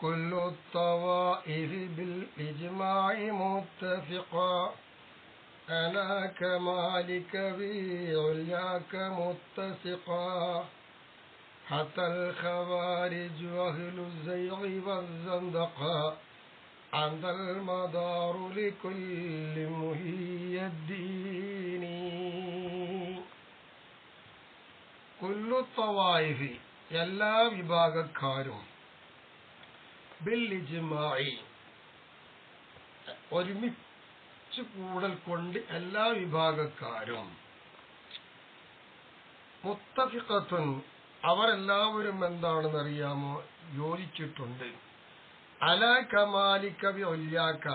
كل الطوائف بالإجماع متفقا على كمالك بعلياك متسقا حتى الخوارج أهل الزيغ والزندقا أنت المدار لكل مهي الدين كل الطوائف എല്ലാ വിഭാഗക്കാരും ബിൽ ഇജ്മായി ഒരുമിച്ച് കൂടൽ കൊണ്ട് എല്ലാ വിഭാഗക്കാരും മുത്തഫിഖത്തുൻ അവരെല്ലാവരും എന്താണെന്ന് അറിയാമോ യോജിച്ചിട്ടുണ്ട്. അല കമാലിക്കവി ഒല്യാക്ക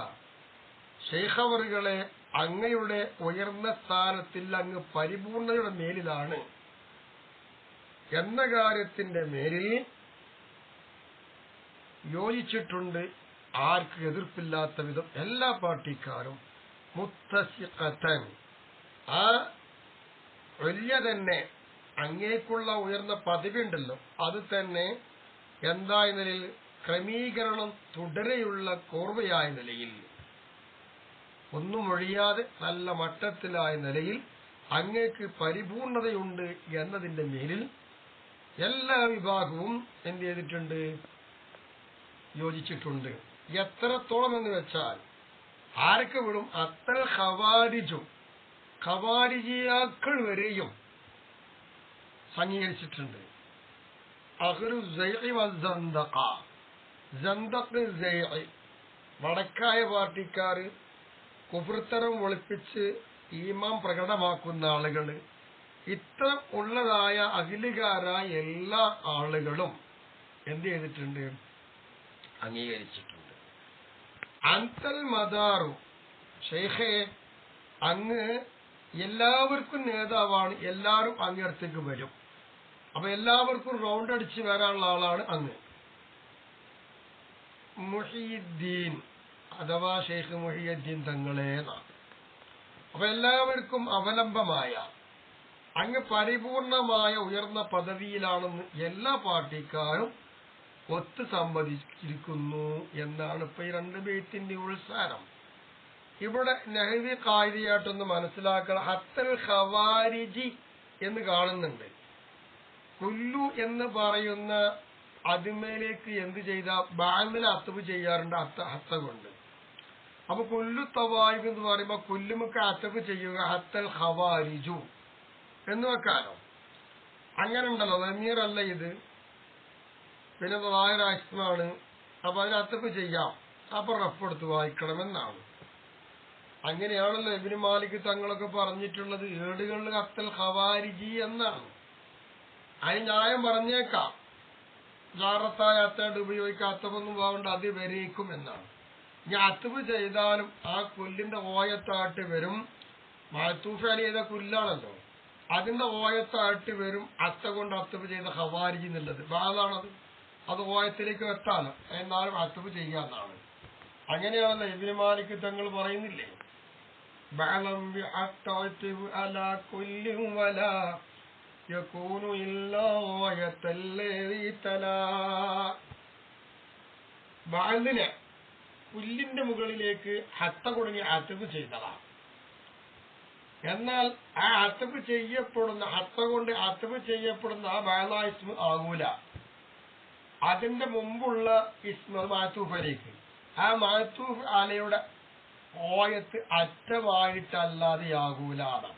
ശേഖവറുകളെ അങ്ങയുടെ ഉയർന്ന സ്ഥാനത്തിൽ അങ്ങ് പരിപൂർണയുടെ മേലിലാണ്. എന്ന കാര്യത്തിന്റെ മേലിൽ യോജിച്ചിട്ടുണ്ട്. ആർക്ക് എതിർപ്പില്ലാത്ത വിധം എല്ലാ പാർട്ടിക്കാരും മുത്തസിഖത്തൻ ആ വലിയ തന്നെ അങ്ങേക്കുള്ള ഉയർന്ന പദവി ഉണ്ടല്ലോ അത് തന്നെ എന്തായ നിലയിൽ ക്രമീകരണം തുടരെയുള്ള കോർവയായ നിലയിൽ. ഒന്നും ഒഴിയാതെ നല്ല മട്ടത്തിലായ നിലയിൽ അങ്ങേക്ക് പരിപൂർണതയുണ്ട് എന്നതിന്റെ മേലിൽ എല്ലാ വിഭാഗവും എന്ത് ചെയ്തിട്ടുണ്ട്? യോജിച്ചിട്ടുണ്ട്. എത്രത്തോളം എന്ന് വെച്ചാൽ ആരൊക്കെ വിടും? അത്തൽ ഖവാരിജും. ഖവാരിജിയാക്കൾ വരെയും അംഗീകരിച്ചിട്ടുണ്ട് വടക്കായ പാർട്ടിക്കാർ കുഫൃത്തരം ഒളിപ്പിച്ച് ഈമാം പ്രകടമാക്കുന്ന ആളുകൾ ഇത്തരം ഉള്ളതായ അഖിലുകാരായ എല്ലാ ആളുകളും എന്ത് ചെയ്തിട്ടുണ്ട്? അംഗീകരിച്ചിട്ടുണ്ട്. അന്തൽ മദാറു. ഷെയ്ഖെ അങ്ങ് എല്ലാവർക്കും നേതാവാണ് എല്ലാവരും അങ്ങടുത്തേക്ക് വരും. അപ്പൊ എല്ലാവർക്കും റൗണ്ട് അടിച്ച് വരാനുള്ള ആളാണ് അങ്ങ്. മുഹിയുദ്ദീൻ അഥവാ ഷെയ്ഖ് മുഹിയുദ്ദീൻ തങ്ങളെ അപ്പൊ എല്ലാവർക്കും അവലംബമായ അങ്ങ് പരിപൂർണമായ ഉയർന്ന പദവിയിലാണെന്ന് എല്ലാ പാർട്ടിക്കാരും ഒത്തു സമ്മതിച്ചിരിക്കുന്നു എന്നാണ് ഇപ്പൊ ഈ രണ്ട് ബെയ്ത്തിന്റെ ഉത്സാരം ഇവിടെ നഹവി കായികയായിട്ടൊന്ന് മനസ്സിലാക്കണം. ഹത്തൽ ഹവാരിജി എന്ന് കാണുന്നുണ്ട്. കുല്ലു എന്ന് പറയുന്ന അതിമേലേക്ക് എന്ത് ചെയ്ത ബാങ്കിൽ അത്തവ് ചെയ്യാറുണ്ട് അത്ത ഹത്ത കൊണ്ട്. അപ്പൊ കുല്ലു തവായിബ് എന്ന് പറയുമ്പോ കുല്ലുമുക്ക് അത്തവ് ചെയ്യുക ഹത്തൽ ഹവാരിജു എന്ന് വെക്കാനോ. അങ്ങനെ ഉണ്ടല്ലോ നമീർ അല്ല ഇത്? പിന്നെ വായരാഷ്ട്രമാണ് അപ്പൊ അതിന് അത്തവ് ചെയ്യാം. അപ്പൊ റഫെടുത്ത് വായിക്കണമെന്നാണ്. അങ്ങനെയാണല്ലോ എബിന് മാലിക് തങ്ങളൊക്കെ പറഞ്ഞിട്ടുള്ളത്. ഏടുകളിൽ കത്തൽ ഹവാരിജി എന്നാണ്. അതിന് ന്യായം പറഞ്ഞേക്കാം. ജാറത്തായ അത്തായിട്ട് ഉപയോഗിക്കാത്തതൊന്നും പോകേണ്ട അത് വരേക്കും എന്നാണ്. ഞാൻ അത്തുവ് ചെയ്താലും ആ കൊല്ലിന്റെ ഓയത്തായിട്ട് വരും. മാത്തൂഫ് അലി ചെയ്ത കൊല്ലാണല്ലോ അതിന്റെ ഓയത്തായിട്ട് വരും അത്ത കൊണ്ട് അത്തുവ് ചെയ്ത ഹവാരിജി എന്നുള്ളത്. ബാധാണത് അത് ഓയത്തിലേക്ക് എത്താലോ എന്നാലും അത്തുവ് ചെയ്യാന്നാണ് അങ്ങനെയാണല്ലോ ഇബിന് മാലിക് തങ്ങൾ പറയുന്നില്ലേ بعلم بأكتعتب على كل ولا يكون إلا غاية الذي تلا ബാലിനെ പുല്ലിന്റെ മുകളിലേക്ക് ഹത്ത കുടുങ്ങി അത്തവ് ചെയ്തതാണ് എന്നാൽ ആ അത്തവ് ചെയ്യപ്പെടുന്ന ഹത്ത കൊണ്ട് അത്തവ് ചെയ്യപ്പെടുന്ന ആ ബാല ഇസ്മ ആകൂല അതിന്റെ മുമ്പുള്ള ഇസ്മ മാത്തൂഫലേക്ക്. ആ മാത്തൂഫ് അലയുടെ ഓയത്ത് അറ്റമായിട്ടല്ലാതെയാകൂലാണ്.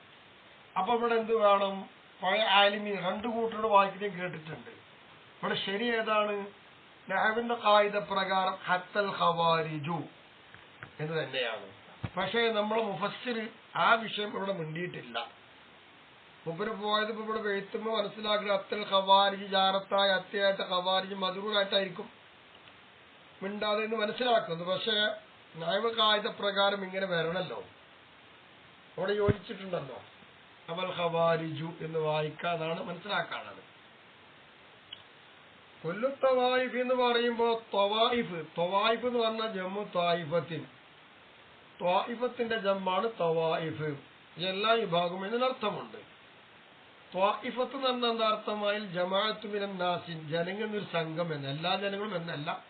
അപ്പൊ ഇവിടെ എന്ത് വേണം? പഴയ ആലിമി രണ്ടു കൂട്ടരുടെ വാക്യം കേട്ടിട്ടുണ്ട്. ഇവിടെ ശരി ഏതാണ്? നഹവിന്റെ കായിക പ്രകാരം ഹത്തൽ ഹവാരിജു എന്ന് തന്നെയാണ്. പക്ഷേ നമ്മളെ മുഫസ്സിൽ ആ വിഷയം ഇവിടെ മിണ്ടിയിട്ടില്ല. മുപ്പര് പോയത് ഇപ്പൊ ഇവിടെ വെഴുത്തുമ്പോ മനസ്സിലാക്കുക അത്തൽ ഖവാരിജ് ജാറത്തായ അത്യായിട്ട് ഖവാരിജ് മധുരായിട്ടായിരിക്കും മിണ്ടാതെ എന്ന് മനസ്സിലാക്കുന്നത്. പക്ഷേ നയവകായത പ്രകാരം ഇങ്ങനെ വരണല്ലോ. അവിടെ യോജിച്ചിട്ടുണ്ടല്ലോ. അവൽ ഹവാരിജു എന്ന് വായിക്കാതാണ് മനസ്സിലാക്കാണത് കൊല്ലു തവായിഫ് എന്ന് പറയുമ്പോ തൊവായിഫ് തൊവായിഫ് എന്ന് പറഞ്ഞ ജമ്മു തായിഫത്തിൻ. ത്വായിഫത്തിന്റെ ജമ്മാണ് തവായിഫ്. എല്ലാ വിഭാഗം എന്നതിനർത്ഥമുണ്ട് ത്വായിഫത്ത് എന്ന് പറഞ്ഞ എന്താ അർത്ഥമായാൽ നാസിൻ ജനങ്ങളിൽ ഒരു സംഘം എന്ന് എല്ലാ ജനങ്ങളും എന്നല്ല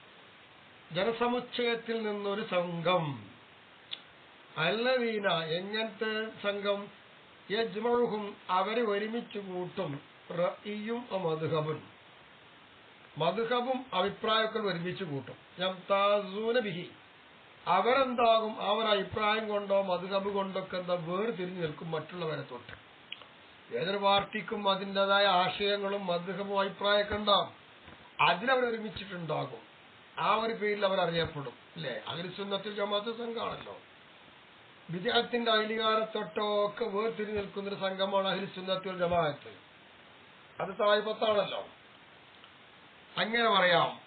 ജനസമുച്ചയത്തിൽ നിന്നൊരു സംഘം. അല്ലവീന എങ്ങനത്തെ സംഘം? യജ്മഴുഹും അവരെ ഒരുമിച്ച് കൂട്ടും. റഈയും മധുഹബും മധുഹബും അഭിപ്രായക്കൾ ഒരുമിച്ച് കൂട്ടും. യംതാസൂന ബിഹി. അവരെന്താകും? അവർ അഭിപ്രായം കൊണ്ടോ മധുഹബ് കൊണ്ടൊക്കെ എന്താ വേർതിരിഞ്ഞു നിൽക്കും മറ്റുള്ളവരെ തൊട്ട്. ഏതൊരു പാർട്ടിക്കും അതിന്റെതായ ആശയങ്ങളും അദ്ദേഹവും അഭിപ്രായമൊക്കെ ഉണ്ടാവും. അതിലവർ ഒരുമിച്ചിട്ടുണ്ടാകും. ആ ഒരു പേരിൽ അവർ അറിയപ്പെടും. അല്ലേ? അഖിൽസുന്നത്തിൽ ജമാഅത്ത് സംഘമാണല്ലോ വിദേഹത്തിന്റെ അധികാരത്തൊട്ടോ ഒക്കെ വേർതിരി നിൽക്കുന്ന ഒരു സംഘമാണ് അഖിൽസുന്നത്തുൽ ജമാഅത്ത്. അത് തായ്പത്താണല്ലോ അങ്ങനെ പറയാം.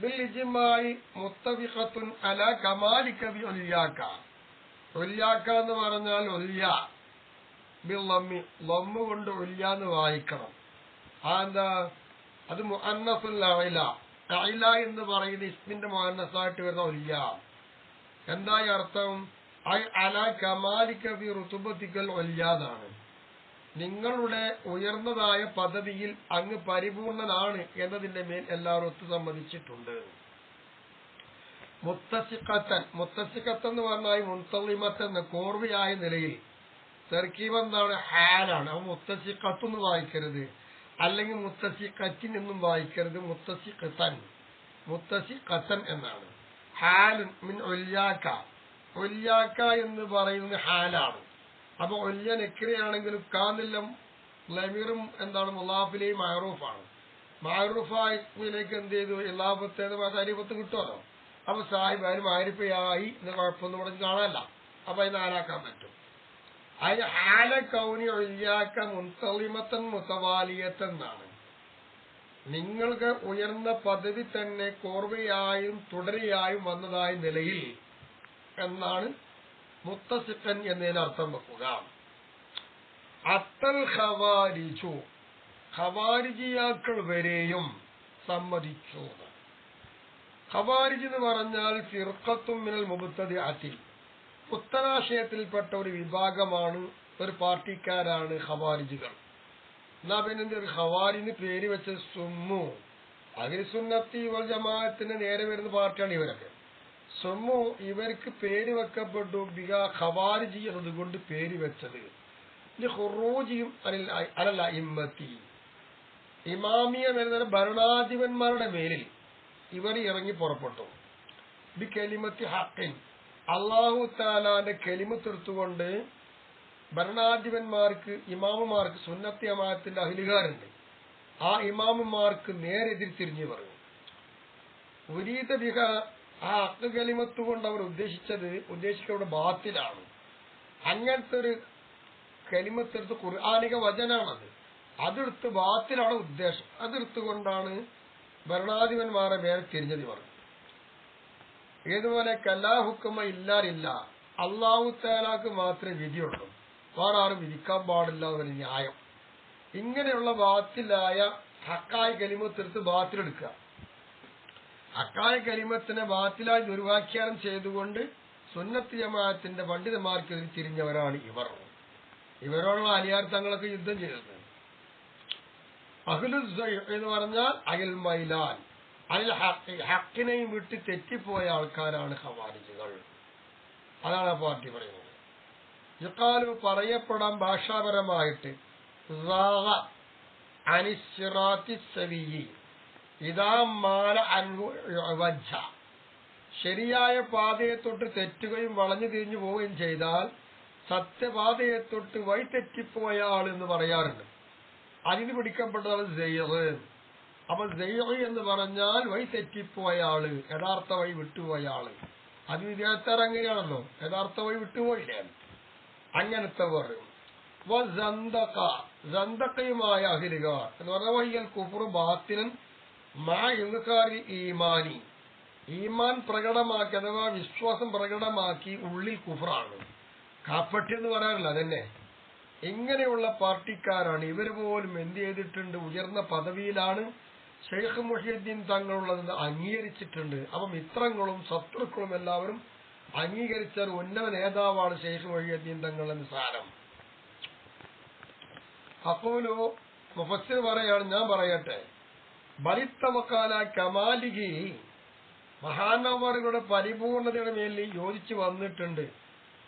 ബിൽ ഇജ്മായി മുത്തഫിഖത്തുൻ അല കമാലിക ബി ഉല്യാക്ക ഉല്യാക്ക എന്ന് പറഞ്ഞാൽ ഉല്യ ബിൽ ലമ്മ കൊണ്ട് ഒല്ലാന്ന് വായിക്കണം. ആ എന്താ അത് മുഅന്നസുൽ അഇല. അഇല എന്ന് പറയുന്ന ഇസ്മിന്റെ മുഅന്നസായിട്ട് വരുന്ന ഉല്യ എന്തായി അർത്ഥം? അല കമാലിക്ക ബി റുതുബത്തിക്കൽ ഉല്യാന്നാണ് നിങ്ങളുടെ ഉയർന്നതായ പദവിയിൽ അങ്ങ് പരിപൂർണനാണ് എന്നതിന്റെ മേൽ എല്ലാവരും ഒത്തു സമ്മതിച്ചിട്ടുണ്ട്. മുത്തസിക്കത്തൻ മുത്തസിക്കത്തെന്ന് പറഞ്ഞാൽ കോർവിയായ കോർവയായ നിലയിൽ തെർക്കീബ് എന്താണ് ഹാലാണ്. അപ്പൊ എന്ന് വായിക്കരുത്. അല്ലെങ്കിൽ മുത്തസിക്കറ്റിൻ എന്നും വായിക്കരുത്. മുത്തസിക്കത്തൻ മുത്തസിക്കത്തൻ എന്നാണ്. ഹാലും മിൻ ഒല്യാക്ക. ഒല്യാക്ക എന്ന് പറയുന്നത് ഹാലാണ്. അപ്പൊ ഒല്യ നെക്കിരയാണെങ്കിലും കാന്നില്ലം ലമീറും എന്താണ് മുലാഫിലെയും മാറൂഫാണ് മാറൂഫായിലേക്ക് എന്ത് ചെയ്തു? എല്ലാപത്തേത് അരിപത്ത് കിട്ടുമല്ലോ. അപ്പൊ സാഹിബ് അതിന് മാരിപ്പയായി എന്ന് കുഴപ്പമൊന്നും ഇവിടെ കാണാനല്ല. അപ്പൊ അതിന് ആരാക്കാൻ പറ്റും? അതിന് ഹാല കൗനി ഒഴിയാക്ക മുൻസളിമത്തൻ മുസവാലിയത്തൻ എന്നാണ് നിങ്ങൾക്ക് ഉയർന്ന പദവി തന്നെ കോർവയായും തുടരയായും വന്നതായ നിലയിൽ എന്നാണ് മുത്തസിക്കൻ എന്നതിന് അർത്ഥം വെക്കുക. അത്തൽ ഖവാരിജു ഖവാരിജിയാക്കൾ വരെയും സമ്മതിച്ചു ഖവാരിജ് എന്ന് പറഞ്ഞാൽ ഫിർക്കത്തുമ്മിനൽ മുബത്തതി അതി പുത്തനാശയത്തിൽപ്പെട്ട ഒരു വിഭാഗമാണ് ഒരു പാർട്ടിക്കാരാണ് ഖവാരിജുകൾ. എന്നാ പിന്നെ ഒരു ഹവാരിന് പേര് വെച്ച സുമ്മു. അഖിൽ സുന്നത്തി വൽ ജമാഅത്തിന്റെ നേരെ വരുന്ന പാർട്ടിയാണ് ഇവരൊക്കെ. സുമ്മു ഇവർക്ക് പേര് വെക്കപ്പെട്ടു. ബിക ഹവാരിജി എന്നതുകൊണ്ട് പേര് വെച്ചത്. ഹുറൂജിയും അലല്ല ഇമ്മത്തി ഇമാമിയ എന്ന ഭരണാധിപന്മാരുടെ മേലിൽ ഇവർ ഇറങ്ങി പുറപ്പെട്ടു. ബി കലിമത്തി ഹക്കിൻ. അള്ളാഹു താലാന്റെ കെലിമത്തെടുത്തുകൊണ്ട് ഭരണാധിപന്മാർക്ക് ഇമാമുമാർക്ക് സുന്നത്തി അമാത്തിന്റെ ആ ഇമാമുമാർക്ക് നേരെതിരി തിരിഞ്ഞു പറഞ്ഞു. ഉരീത ബിഹ ആ അക്ക് കലിമത്ത് കൊണ്ട് അവർ ഉദ്ദേശിച്ചത് ഉദ്ദേശിക്കുന്നത് ബാത്തിലാണ്. അങ്ങനത്തെ ഒരു കലിമത്തെടുത്ത് ഖുർആാനിക വചനാണത്. അതെടുത്ത് ബാത്തിലാണ് ഉദ്ദേശം. അതെടുത്തുകൊണ്ടാണ് ഭരണാധിപന്മാരെ മേലെ തിരിഞ്ഞത് പറഞ്ഞു ഏതുപോലെ കലാഹുക്കമ ഇല്ലാറില്ല അള്ളാഹു താലാക്ക് മാത്രമേ വിധിയുള്ളൂ. വേറെ ആരും വിധിക്കാൻ പാടില്ല എന്നൊരു ന്യായം. ഇങ്ങനെയുള്ള ബാത്തിലായ ഹക്കായ കലിമത്തെടുത്ത് ബാത്തിലെടുക്കുക. ഹക്കായ കലിമത്തിനെ ബാത്തിലായി ദുർവാഖ്യാനം ചെയ്തുകൊണ്ട് സുന്നത്ത് ജമാഅത്തിന്റെ പണ്ഡിതന്മാർക്കെതിരെ തിരിഞ്ഞവരാണ് ഇവർ. ഇവരോടുള്ള അലിയാർ തങ്ങളൊക്കെ യുദ്ധം ചെയ്തത്. അഖിലു എന്ന് പറഞ്ഞാൽ അഖിൽ മൈലാൻ. അതിൽ ഹക്കിനെയും വിട്ട് തെറ്റിപ്പോയ ആൾക്കാരാണ് ഹവാരിജുകൾ അതാണ് ആ പാർട്ടി പറയുന്നത്. ഇക്കാലം പറയപ്പെടാൻ ഭാഷാപരമായിട്ട് ശരിയായ പാതയെ തൊട്ട് തെറ്റുകയും വളഞ്ഞു തിരിഞ്ഞു പോവുകയും ചെയ്താൽ സത്യപാതയെ തൊട്ട് വഴിതെറ്റിപ്പോയ ആൾ എന്ന് പറയാറുണ്ട്. അതിന് പിടിക്കപ്പെട്ടതാണ് ജയ്യറ് അപ്പൊ ദൈവി എന്ന് പറഞ്ഞാൽ വഴി തെറ്റിപ്പോയ ആൾ യഥാർത്ഥ വഴി വിട്ടുപോയ ആൾ. അത് വിദ്യാർത്ഥിക്കാർ അങ്ങനെയാണല്ലോ യഥാർത്ഥ വഴി വിട്ടുപോയില്ലേ? അങ്ങനത്തെ പറയും ജന്തക്കയുമായ അഹിലുകാർ എന്ന് പറഞ്ഞാൽ വയ്യൽ കുഫുർ ബാത്തിനൻ മാ ഇന്നുകാരി ഈമാനി. ഈമാൻ പ്രകടമാക്കി അഥവാ വിശ്വാസം പ്രകടമാക്കി ഉള്ളിൽ കുഫറാണ്. കാപ്പട്ടി എന്ന് പറയാറില്ല അതന്നെ. ഇങ്ങനെയുള്ള പാർട്ടിക്കാരാണ് ഇവർ പോലും എന്ത് ചെയ്തിട്ടുണ്ട്? ഉയർന്ന പദവിയിലാണ് ഷെയ്ഖ് മുഹിയുദ്ദീൻ തങ്ങളുള്ളത് അംഗീകരിച്ചിട്ടുണ്ട്. അപ്പം മിത്രങ്ങളും ശത്രുക്കളും എല്ലാവരും അംഗീകരിച്ച ഒരു ഉന്നത നേതാവാണ് ഷെയ്ഖ് മുഹിയുദ്ദീൻ തങ്ങൾ എന്ന് സാരം അപ്പോലോ മുഫസ്സിർ പറയാണ് ഞാൻ പറയട്ടെ. ബലിത്തമക്കാല കമാലികി മഹാനവറുകളുടെ പരിപൂർണതയുടെ മേലിൽ യോജിച്ചു വന്നിട്ടുണ്ട്.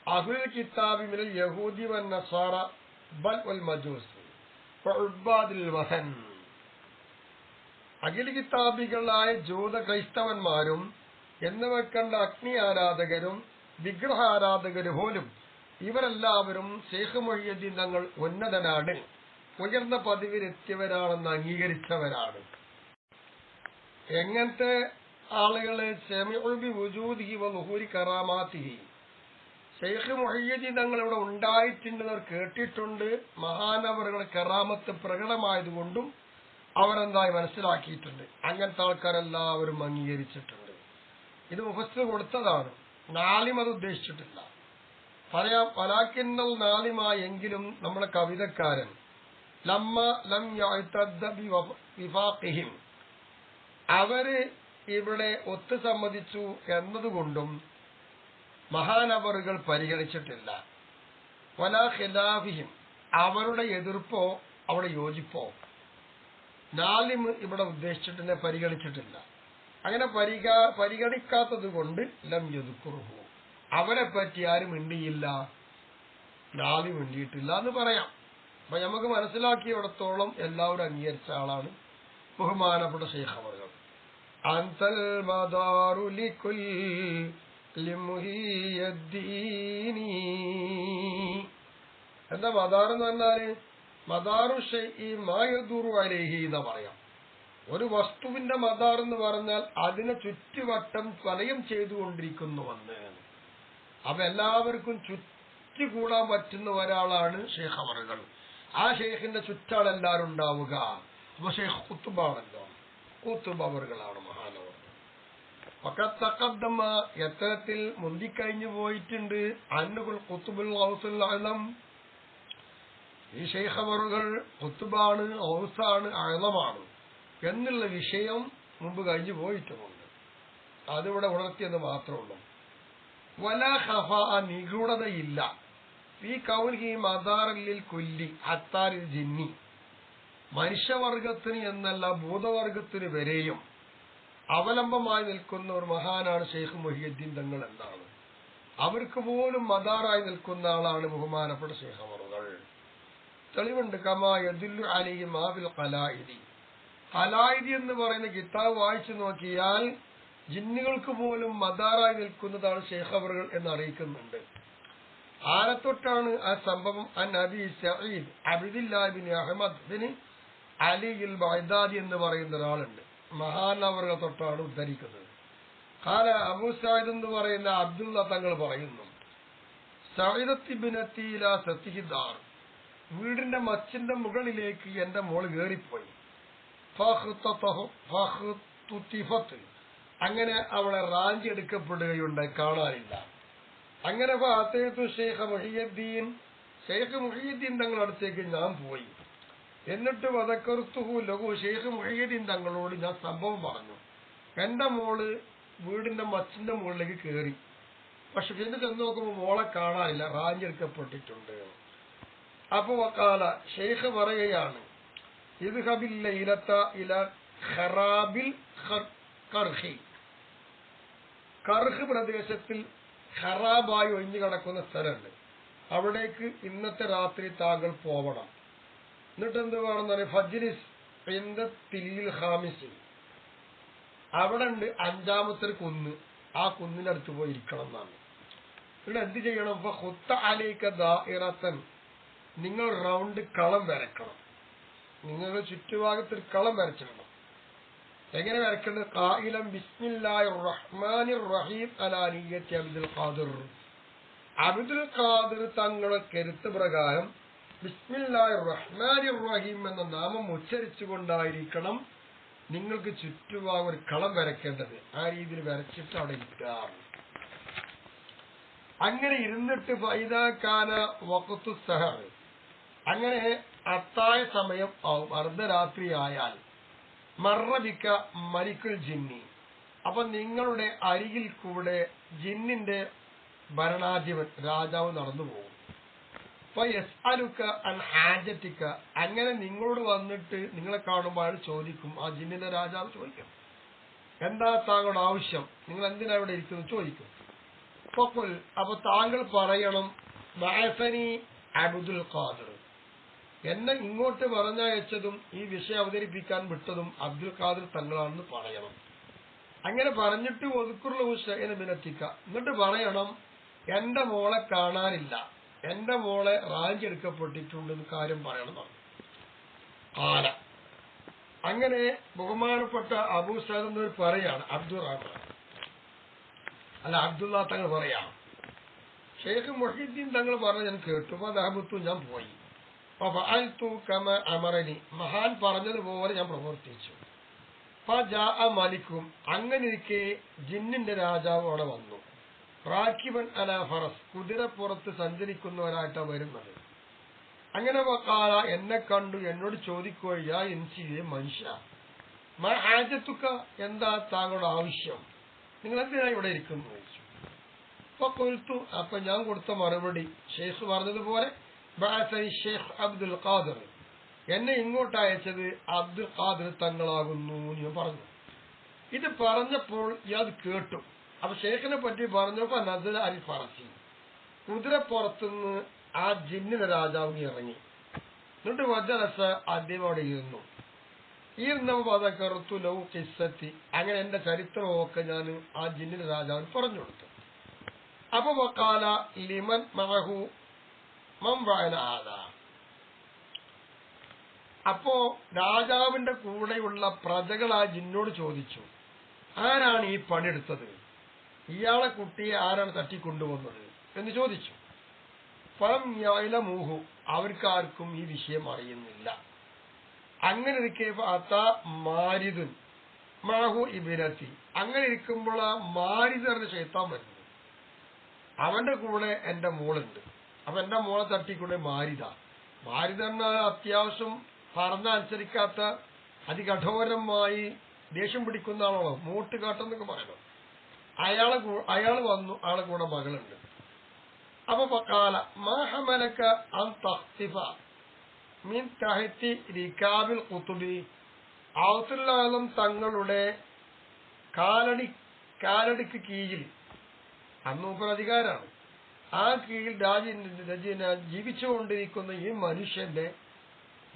അഹുൽ കിതാബി യഹൂദി വൻ നസാറ ബൽ ഉൽ മജൂസ്. ഉൽബാദിൽ വഹൻ. അഖിൽ കിതാബികളായ ജൂത ക്രൈസ്തവന്മാരും എന്നിവക്കണ്ട അഗ്നി ആരാധകരും വിഗ്രഹ ആരാധകരും പോലും ഇവരെല്ലാവരും ശേഖ് മൊഴിയദ്ദീൻ തങ്ങൾ ഉന്നതനാണ്. ഉയർന്ന പദവിയിലെത്തിയവരാണെന്ന് അംഗീകരിച്ചവരാണ്. എങ്ങനത്തെ ആളുകൾ സെമിഉൽബി വുജൂദിഹി ഷെയ്ഖ് മൊഹീദ്ദീൻ തങ്ങൾ ഇവിടെ ഉണ്ടായിട്ടുണ്ടെന്ന് കേട്ടിട്ടുണ്ട്. മഹാനവറുകൾ കറാമത്ത് പ്രകടമായതുകൊണ്ടും അവരെന്തായി മനസ്സിലാക്കിയിട്ടുണ്ട്. അങ്ങനത്തെ ആൾക്കാരെല്ലാവരും അംഗീകരിച്ചിട്ടുണ്ട്. ഇത് മുഫസ് കൊടുത്തതാണ്. നാലിം അത് ഉദ്ദേശിച്ചിട്ടില്ല. പറയാം വലാക്കിന്നൽ നാലിമായെങ്കിലും നമ്മുടെ കവിതക്കാരൻ. ലമ്മ ലം വിഫാഖിഹിം. അവർ ഇവിടെ ഒത്തു സമ്മതിച്ചു എന്നതുകൊണ്ടും മഹാനവറുകൾ പരിഗണിച്ചിട്ടില്ല. വലാ ഖിലാഫിഹിം. അവരുടെ എതിർപ്പോ അവിടെ യോജിപ്പോ? നാലിം ഇവിടെ ഉദ്ദേശിച്ചിട്ടില്ല പരിഗണിച്ചിട്ടില്ല. അങ്ങനെ പരിഗ പരിഗണിക്കാത്തത് കൊണ്ട് ലം യദുക്കുറുഹു. അവരെ പറ്റി ആരും മിണ്ടിയില്ല. ലാലി മിണ്ടിയിട്ടില്ല എന്ന് പറയാം. അപ്പൊ നമുക്ക് മനസ്സിലാക്കിയിടത്തോളം എല്ലാവരും അംഗീകരിച്ച ആളാണ് ബഹുമാനപ്പെട്ട അവർകൾ. അന്തൽ മദാറുലിക്കുൽ എന്താ മദാർ എന്ന് പറഞ്ഞാൽ? മദാറു മായദൂറു അലേഹി എന്ന് പറയാം. ഒരു വസ്തുവിന്റെ മദാർ എന്ന് പറഞ്ഞാൽ അതിനെ ചുറ്റുവട്ടം വലയം ചെയ്തുകൊണ്ടിരിക്കുന്നുവെന്ന്. അപ്പൊ എല്ലാവർക്കും ചുറ്റുകൂടാൻ പറ്റുന്ന ഒരാളാണ് ഷെയ്ഖ് അവറുകൾ ആ ഷെയ്ഖിന്റെ ചുറ്റാണ് എല്ലാവരും ഉണ്ടാവുക. അപ്പൊ ഷെയ്ഖ് കുത്തുബാണല്ലോ കുത്തുബ അവറുകളാണ് മഹാനവർ. പക്കത്തക്കദ്ദമ്മ എത്തരത്തിൽ മുന്തിക്കഴിഞ്ഞു പോയിട്ടുണ്ട്. അന്നുകുൽ കുത്തുബുൽ ഹൗസുൽ അലം ഈ ഷെയ്ഖബറുകൾ കുത്തുബാണ് ഔസാണ് അഴലമാണ് എന്നുള്ള വിഷയം മുമ്പ് കഴിഞ്ഞു പോയിട്ടുമുണ്ട്. അതിവിടെ ഉണർത്തിയെന്ന് മാത്രമുള്ളൂ. വല ഹഫ നിഗൂഢതയില്ല. ഈ കൗൽഹി മദാറല്ലിൽ കൊല്ലി അത്താരിൽ ജിന്നി. മനുഷ്യവർഗത്തിന് എന്നല്ല ഭൂതവർഗത്തിന് വരെയും അവലംബമായി നിൽക്കുന്ന ഒരു മഹാനാണ് ഷെയ്ഖ് മുഹിയുദ്ദീൻ തങ്ങൾ എന്നാണ്. അവർക്ക് പോലും മദാറായി നിൽക്കുന്ന ആളാണ് ബഹുമാനപ്പെട്ട ഷെയ്ഖ് അവറുകൾ തെളിവുണ്ട്. കലായിരി എന്ന് പറയുന്ന കിതാബ് വായിച്ചു നോക്കിയാൽ ജിന്നുകൾക്ക് പോലും മദാറായി നിൽക്കുന്നതാണ് ഷെയ്ഖ് അവറുകൾ എന്ന് അറിയിക്കുന്നുണ്ട്. ആരത്തൊട്ടാണ് ആ സംഭവം? അൻ അഹമ്മദ് ബിൻ അലിയിൽ ബൈദാദി എന്ന് പറയുന്ന ഒരാളുണ്ട്. മഹാനവറുകൾ തൊട്ടാണ് ഉദ്ധരിക്കുന്നത്. കാല അബു സായിദ് എന്ന് പറയുന്ന അബ്ദുള്ള തങ്ങൾ പറയുന്നു സൈദത്തിബിനത്തിയില സത്തിഹിദാർ വീടിന്റെ മച്ചിന്റെ മുകളിലേക്ക് എന്റെ മോൾ കയറിപ്പോയി. അങ്ങനെ അവളെ റാഞ്ചി എടുക്കപ്പെടുകയുണ്ട് കാണാനില്ല. അങ്ങനെ ഫാത്തേത്തു മുഹിയുദ്ദീൻ ഷെയ്ഖ് മുഹിയുദ്ദീൻ തങ്ങളുടെ അടുത്തേക്ക് ഞാൻ പോയി. എന്നിട്ട് വതക്കറുത്തുഹു ലഘു ഷെയ്ഖ് മുഹിയുദ്ദീൻ തങ്ങളോട് ഞാൻ സംഭവം പറഞ്ഞു. എന്റെ മോൾ വീടിന്റെ മച്ചിന്റെ മുകളിലേക്ക് കയറി. പക്ഷെ പിന്നെ ചെന്ന് നോക്കുമ്പോൾ മോളെ കാണാനില്ല റാഞ്ചി എടുക്കപ്പെട്ടിട്ടുണ്ട് അപ്പൊ വക്കാല ഷെയ്ഖ് പറയുകയാണ് ഇത് ഹബില്ല ഇലത്ത ഇല ഖറാബിൽ കർഹി. പ്രദേശത്തിൽ ഖറാബായി ഒഴിഞ്ഞു കിടക്കുന്ന സ്ഥലമുണ്ട്. അവിടേക്ക് ഇന്നത്തെ രാത്രി താങ്കൾ പോവണം. എന്നിട്ട് എന്ത് വേണമെന്ന് പറയാം ഫജ്ലിസ് ഹാമിസി അവിടെ ഉണ്ട് അഞ്ചാമത്തെ കുന്ന്. ആ കുന്നിനടുത്ത് പോയി ഇരിക്കണം എന്നാണ്. ഇവിടെ എന്ത് ചെയ്യണം? അലൈക്ക ദാഇറത്തൻ. നിങ്ങൾ റൗണ്ട് കളം വരക്കണം നിങ്ങളുടെ ഒരു കളം വരച്ചിടണം. എങ്ങനെ വരക്കേണ്ടത് കായിലം ബിസ്മില്ലായി റഹ്മാനി റഹീം അലാനിയത്തി അബ്ദുൽ ഖാദിർ. അബ്ദുൽ ഖാദിർ തങ്ങളുടെ കരുത്ത് പ്രകാരം ബിസ്മില്ലായി റഹ്മാനി റഹീം എന്ന നാമം ഉച്ചരിച്ചുകൊണ്ടായിരിക്കണം നിങ്ങൾക്ക് ചുറ്റുഭാഗം ഒരു കളം വരക്കേണ്ടത് ആ രീതിയിൽ വരച്ചിട്ട് അവിടെ ഇരിക്കാറ് അങ്ങനെ ഇരുന്നിട്ട് ഫൈദാക്കാന വഖത്തു സഹർ. അങ്ങനെ അത്തായ സമയം ആവും. അർദ്ധരാത്രി ആയാൽ മറബിക്ക മരിക്കുൽ ജിന്നി. അപ്പൊ നിങ്ങളുടെ അരികിൽ കൂടെ ജിന്നിന്റെ ഭരണാധിപൻ രാജാവ് നടന്നു പോകും. ഹാജറ്റിക്ക അങ്ങനെ നിങ്ങളോട് വന്നിട്ട് നിങ്ങളെ കാണുമ്പോൾ ചോദിക്കും ആ ജിന്നിന്റെ രാജാവ് ചോദിക്കും. എന്താ താങ്കളുടെ ആവശ്യം? നിങ്ങൾ എന്തിനാ ഇവിടെ ഇരിക്കുന്നു? ചോദിക്കും. അപ്പോൾ അപ്പൊ താങ്കൾ പറയണം അബ്ദുൽ ഖാദിർ. എന്നെ ഇങ്ങോട്ട് പറഞ്ഞയച്ചതും ഈ വിഷയം അവതരിപ്പിക്കാൻ വിട്ടതും അബ്ദുൽ ഖാദിർ തങ്ങളാണെന്ന് പറയണം. അങ്ങനെ പറഞ്ഞിട്ട് ഒതുക്കുള്ള എന്ന് വിനത്തിക്ക എന്നിട്ട് പറയണം എന്റെ മോളെ കാണാനില്ല. എന്റെ മോളെ റാഞ്ചി എടുക്കപ്പെട്ടിട്ടുണ്ടെന്ന് കാര്യം പറയണം. കാല അങ്ങനെ ബഹുമാനപ്പെട്ട അബൂ സൈദ് എന്നവർ പറയാണ് അബ്ദുൾ റഹ്മാൻ. അല്ല അബ്ദുള്ള തങ്ങൾ പറയാം. ഷെയ്ഖ് മൊഹീദ്ദീൻ തങ്ങൾ പറഞ്ഞ ഞാൻ കേട്ടു. അപ്പൊ ദഹബത്തു ഞാൻ പോയി. ഫഅൽതു മഹാൻ പറഞ്ഞതുപോലെ ഞാൻ പ്രവർത്തിച്ചു. ഫജാഅ മലിക്കും. അങ്ങനെ ഇരിക്കെ ജിന്നിന്റെ രാജാവ് അവിടെ വന്നു. റാക്കിബൻ അല ഫറസ് കുതിരപ്പുറത്ത് സഞ്ചരിക്കുന്നവരായിട്ടാണ് വരുന്നത്. അങ്ങനെ വക്കാല എന്നെ കണ്ടു എന്നോട് ചോദിക്കുകയാ ഇൻസിലെ മനുഷ്യ. മാ എന്താ താങ്കളുടെ ആവശ്യം? നിങ്ങൾ എന്തിനാ ഇവിടെ ഇരിക്കുന്നു? ചോദിച്ചു. അപ്പൊ കൊഴുത്തു അപ്പൊ ഞാൻ കൊടുത്ത മറുപടി. ശേഷു പറഞ്ഞതുപോലെ ബഅസനി ഷെയ്ഖ് അബ്ദുൽ ഖാദർ. എന്നെ ഇങ്ങോട്ട് അയച്ചത് അബ്ദുൽ ഖാദർ തങ്ങളാകുന്നു ഞാൻ പറഞ്ഞു. ഇത് പറഞ്ഞപ്പോൾ ഇയാൾ കേട്ടു. അപ്പൊ ഷെയ്ഖിനെ പറ്റി പറഞ്ഞപ്പോ നദൽ അൽ ഫറസി. കുതിരപ്പുറത്തുനിന്ന് ആ ജിന്നിന് രാജാവ് ഇറങ്ങി. എന്നിട്ട് വജലസ അദ്ദേഹം അവിടെ ഇരുന്നു. ഇരുന്നപ്പോ അതൊക്കെ ലൗ കിസ്സത്തി. അങ്ങനെ എന്റെ ചരിത്രമൊക്കെ ഞാൻ ആ ജിന്നിന് രാജാവിന് പറഞ്ഞു കൊടുത്തു. അപ്പൊ വക്കാല ലിമൻ മഹു അപ്പോ രാജാവിന്റെ കൂടെയുള്ള പ്രജകൾ ആ ജിന്നോട് ചോദിച്ചു ആരാണ് ഈ പണിയെടുത്തത്? ഇയാളെ കുട്ടിയെ ആരാണ് തട്ടിക്കൊണ്ടുവന്നത്? എന്ന് ചോദിച്ചു. ഫലം യായില മൂഹു അവർക്കാർക്കും ഈ വിഷയം അറിയുന്നില്ല. അങ്ങനെ ഇരിക്കെ അത്ത മാരിദുൻ മാഹു ഇബിനത്തി അങ്ങനെ ഇരിക്കുമ്പോൾ ആ മാരിദ് ചേത്താൻ വരുന്നു അവന്റെ കൂടെ എന്റെ മോളുണ്ട്. അപ്പൊ എന്റെ മോളെ തട്ടിക്കൊണ്ട് മാരിത. മാരിത എന്നാൽ അത്യാവശ്യം പറഞ്ഞ അനുസരിക്കാത്ത അതികഠോരമായി ദേഷ്യം പിടിക്കുന്ന ആളാണോ മൂട്ട് കാട്ടെന്നൊക്കെ പറയണം അയാളെ അയാൾ വന്നു. ആളെ കൂടെ മകളുണ്ട്. അപ്പൊ കാല മാഹമലക്ക അൻ തഹ്തിഫ മീൻ തഹത്തി റിക്കാബിൽ കുത്തുബി ഔസുല്ലാലും തങ്ങളുടെ കാലടി കാലടിക്ക് കീഴിൽ. അന്ന് അധികാരമാണ് ആ കീഴിൽ രാജ്യ ജീവിച്ചുകൊണ്ടിരിക്കുന്ന ഈ മനുഷ്യന്റെ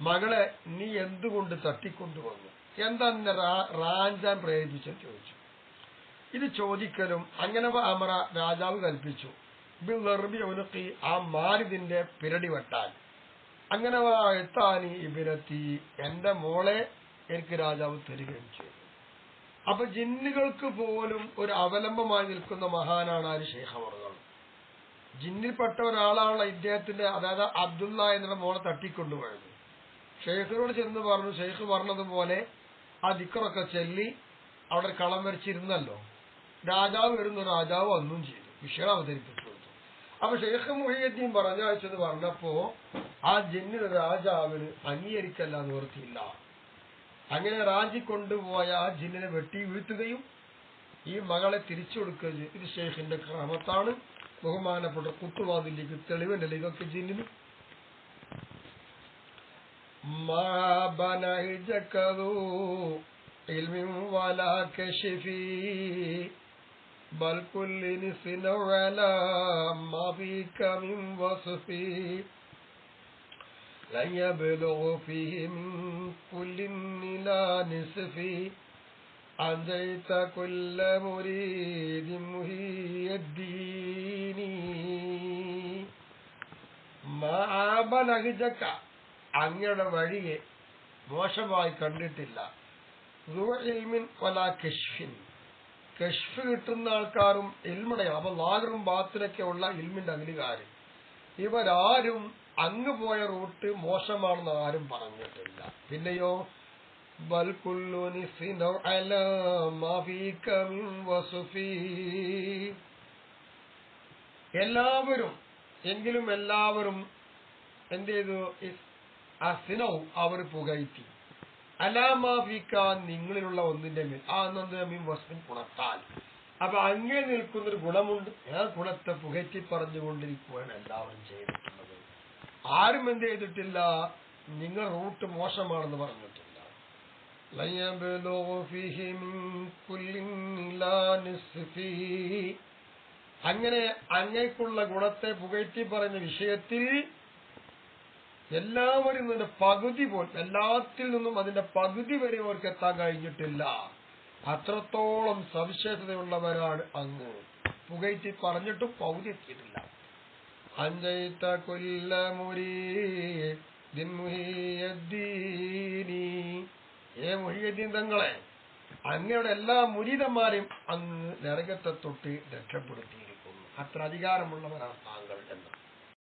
മകളെ നീ എന്തുകൊണ്ട് തട്ടിക്കൊണ്ടുവന്നു? എന്താ നിന്നെ റാഞ്ചാൻ പ്രേരിപ്പിച്ചെന്ന് ചോദിച്ചു. ഇത് ചോദിക്കലും അങ്ങനെ അമറ രാജാവ് കൽപ്പിച്ചു. ബിർബി ഒരുക്കി ആ മാരിതിന്റെ പിരടി വെട്ടാൻ. അങ്ങനെ എത്താനി ഇവരെത്തി എന്റെ മോളെ എനിക്ക് രാജാവ് തരികയും ചെയ്തു. അപ്പൊ ജിന്നുകൾക്ക് പോലും ഒരു അവലംബമായി നിൽക്കുന്ന മഹാനാണ് ആര് ഷെയ്ഖമറുകൾ ജിന്നിൽപ്പെട്ട ഒരാളാണല്ലോ ഇദ്ദേഹത്തിന്റെ അതായത് അബ്ദുള്ള എന്നുള്ള മോളെ തട്ടിക്കൊണ്ടുപോയത്. ഷെയ്ഖിനോട് ചെന്ന് പറഞ്ഞു ഷെയ്ഖ് പറഞ്ഞതുപോലെ ആ ദിക്കറൊക്കെ ചെല്ലി അവിടെ കളം വരച്ചിരുന്നല്ലോ. രാജാവ് വരുന്ന രാജാവ് അന്നും ചെയ്തു. വിഷയം അവതരിപ്പിച്ചു. കൊടുത്തു അപ്പൊ ഷെയ്ഖ് മുഹിയദ്ദീൻ പറഞ്ഞയച്ചത് പറഞ്ഞപ്പോ ആ ജിന്നിന് രാജാവിന് അംഗീകരിക്കല്ല നിവർത്തിയില്ല അങ്ങനെ റാഞ്ചി കൊണ്ടുപോയ ആ ജിന്നിനെ വെട്ടി വീഴ്ത്തുകയും ഈ മകളെ തിരിച്ചു കൊടുക്കുകയും ഇത് ഷെയ്ഖിന്റെ ക്രമത്താണ്. ബഹുമാനപ്പെട്ട കുത്തുവാതിലേക്ക് തെളിവിന്റെ ഇതൊക്കെ ജിന്നിന് ما بنهجك ذو علم ولا كشفي بل كل نسن على ما فيك من وصفي لن يبلغ فيه من كل إلى نصفي أنجيت كل مريد مهي الدين ما بلغجك അങ്ങയുടെ വഴിയെ മോശമായി കണ്ടിട്ടില്ല ഇൽമിൻ വലാ കഷ്ഫിൻ കഷ്ഫ് കിട്ടുന്ന ആൾക്കാരും ഇൽമുടയും അപ്പൊ ലാഗറും ബാത്തിലൊക്കെ ഉള്ള ഇൽമിന്റെ അധികാരം ഇവരാരും അങ്ങ് പോയ റൂട്ട് മോശമാണെന്ന് ആരും പറഞ്ഞിട്ടില്ല പിന്നെയോ ബൽക്കുല്ലുനി എല്ലാവരും എങ്കിലും എല്ലാവരും എന്ത് ചെയ്തു? സിനോ അവർ പുകഴ്ത്തി. അലാമാഫിക്ക നിങ്ങളിലുള്ള ഒന്നിന്റെ മേൽ. ആ മീൻ വസ്തുൻ ഗുണത്താൽ. അപ്പൊ അങ്ങനെ നിൽക്കുന്നൊരു ഗുണമുണ്ട്. ആ ഗുണത്തെ പുകറ്റി പറഞ്ഞുകൊണ്ടിരിക്കുകയാണ് എല്ലാവരും ചെയ്തിട്ടുള്ളത്. ആരും എന്ത് ചെയ്തിട്ടില്ല? നിങ്ങൾ റൂട്ട് മോശമാണെന്ന് പറഞ്ഞിട്ടില്ല لن يبلغ فيه من كل إلى نصفه അങ്ങനെ അങ്ങേക്കുള്ള ഗുണത്തെ പുകഴ്ത്തി പറയുന്ന വിഷയത്തിൽ എല്ലാവരും നിന്റെ പകുതി പോലും എല്ലാത്തിൽ നിന്നും അതിന്റെ പകുതി വരെ അവർക്ക് എത്താൻ കഴിഞ്ഞിട്ടില്ല അത്രത്തോളം സവിശേഷതയുള്ളവരാണ് അങ്ങ് പുകഴ്ത്തി പറഞ്ഞിട്ടും പകുതി എത്തിയിട്ടില്ല അഞ്ചൈത്ത കൊല്ല മുരീ ദിൻമുഹിയദ്ദീനി ഏ മുഹിയദ്ദീൻ തങ്ങളെ അങ്ങയുടെ എല്ലാ മുരീതന്മാരെയും അങ്ങ് നരകത്തെ തൊട്ട് രക്ഷപ്പെടുത്തിയിരിക്കുന്നു. അത്ര അധികാരമുള്ളവരാണ് താങ്കൾ എന്ന്.